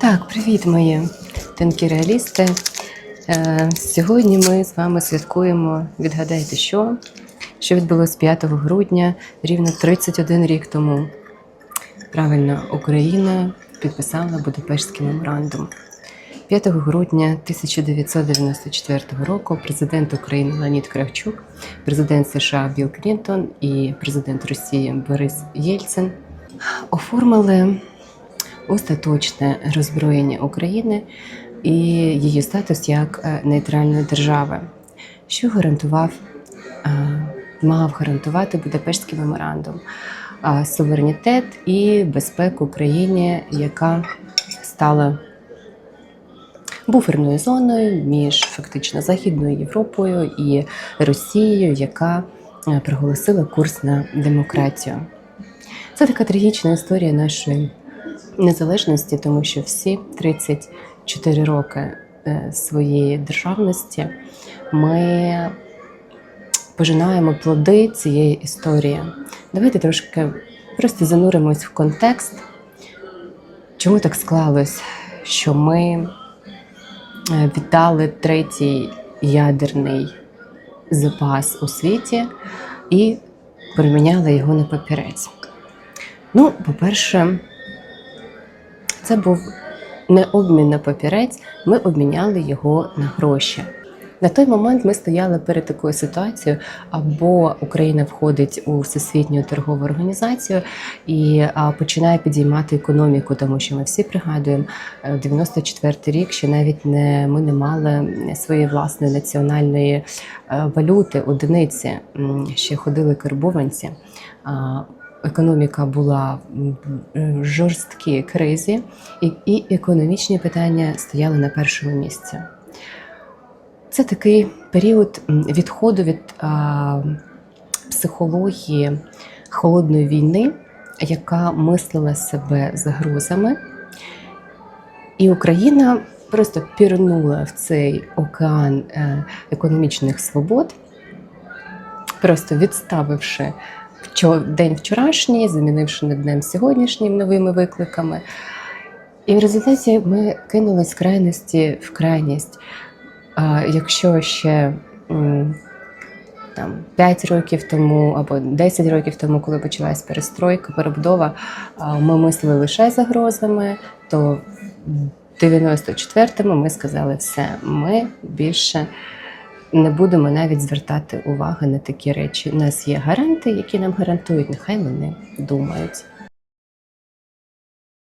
Так, привіт, мої тонкі реалісти. Е, сьогодні ми з вами святкуємо, відгадайте, що? Що відбулося 5 грудня, рівно 31 рік тому. Правильно, Україна підписала Будапештський меморандум. 5 грудня 1994 року президент України Леонід Кравчук, президент США Білл Клінтон і президент Росії Борис Єльцин оформили остаточне роззброєння України і її статус як е, нейтральної держави, що гарантував, е, мав гарантувати Будапештський меморандум, е, суверенітет і безпеку Україні, яка стала буферною зоною між фактично Західною Європою і Росією, яка проголосила курс на демократію. Це така трагічна історія нашої незалежності, тому що всі 34 роки е, своєї державності ми пожинаємо плоди цієї історії. Давайте трошки просто зануримось в контекст, чому так склалось, що ми е, віддали третій ядерний запас у світі і приміняли його на папірець. Ну, по-перше, це був не обмін на папірець, ми обміняли його на гроші. На той момент ми стояли перед такою ситуацією, або Україна входить у всесвітню торгову організацію і починає підіймати економіку, тому що ми всі пригадуємо е, 94-й рік, що навіть не ми не мали своєї власної національної е, валюти, одиниці. Ще ходили карбованці. Економіка була в жорсткій кризі, і, економічні питання стояли на першому місці. Це такий період відходу від а, психології холодної війни, яка мислила себе загрозами. І Україна просто пірнула в цей океан е, економічних свобод, просто відставивши день вчорашній, замінивши над днем сьогоднішнім новими викликами. І в результаті ми кинулись з крайності в крайність. А, якщо ще там 5 років тому або 10 років тому, коли почалась перестройка, перебудова, ми мислили лише загрозами, то в 94-му ми сказали все, ми більше не будемо навіть звертати уваги на такі речі. У нас є гаранти, які нам гарантують, нехай вони думають.